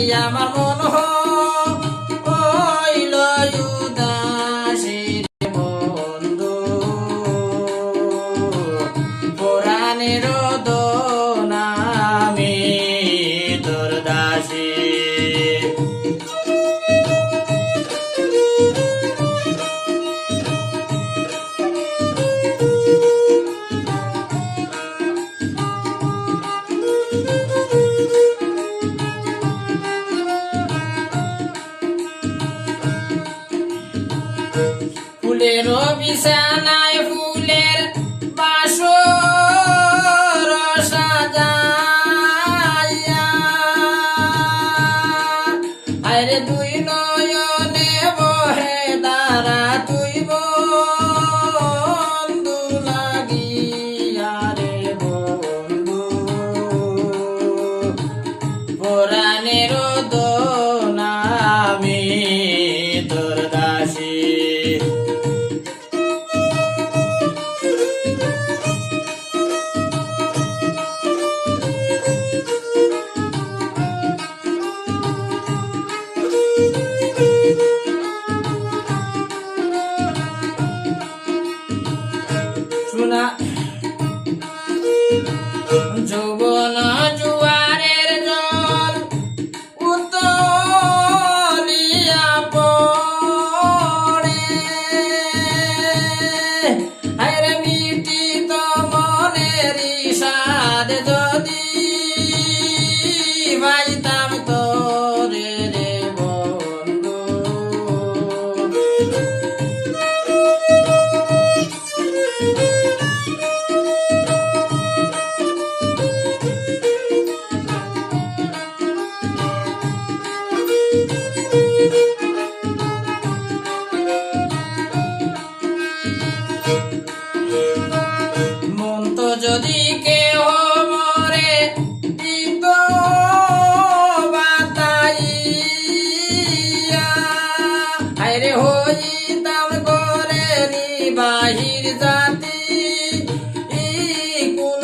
লাগিয়া আমার মন হইল উদাসীর বন্ধু। পুরাণের ফুলের বিছানায় ফুলের বাসর সাজাইয়া। আরে দুই নয়নে বহে দাঁড়া তুই বন্ধু লাগিয়া রে বন্ধু। পুরাণের শোনা যৌবন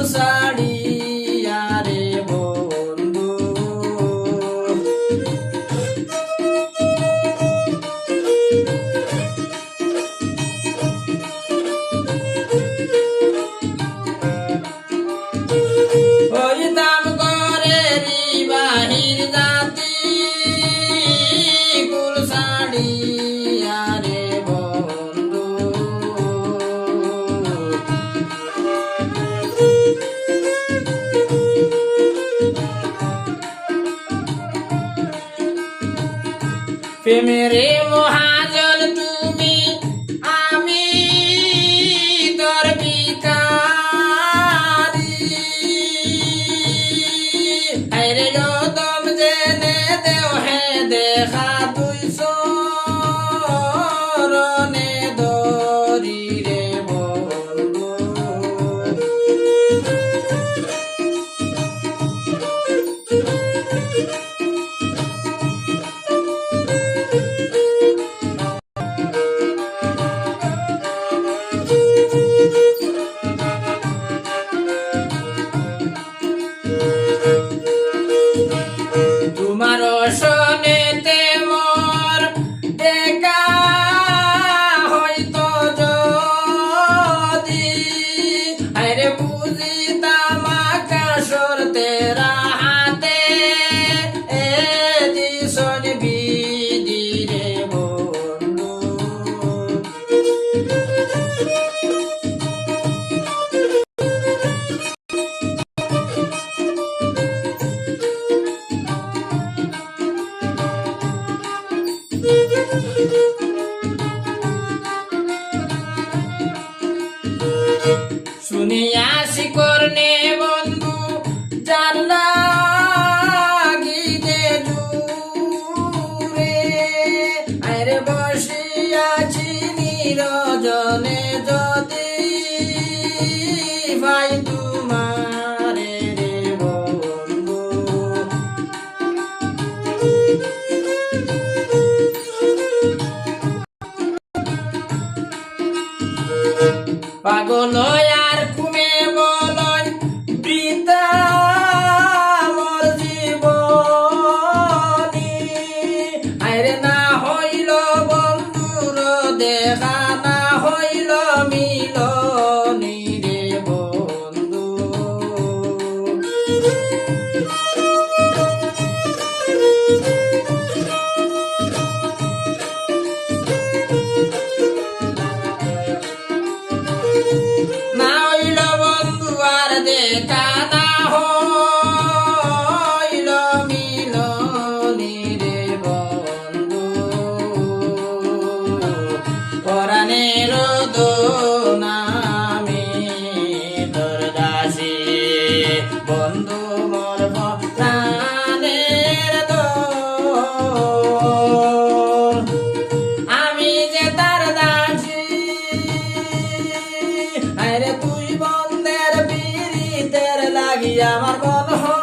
usar. প্রেমেরে মহাজন তুমি আমি তোর বিকারি আরে দম জেনে দেও হে দেখা você tá. বিরিতের লাগি আমার মন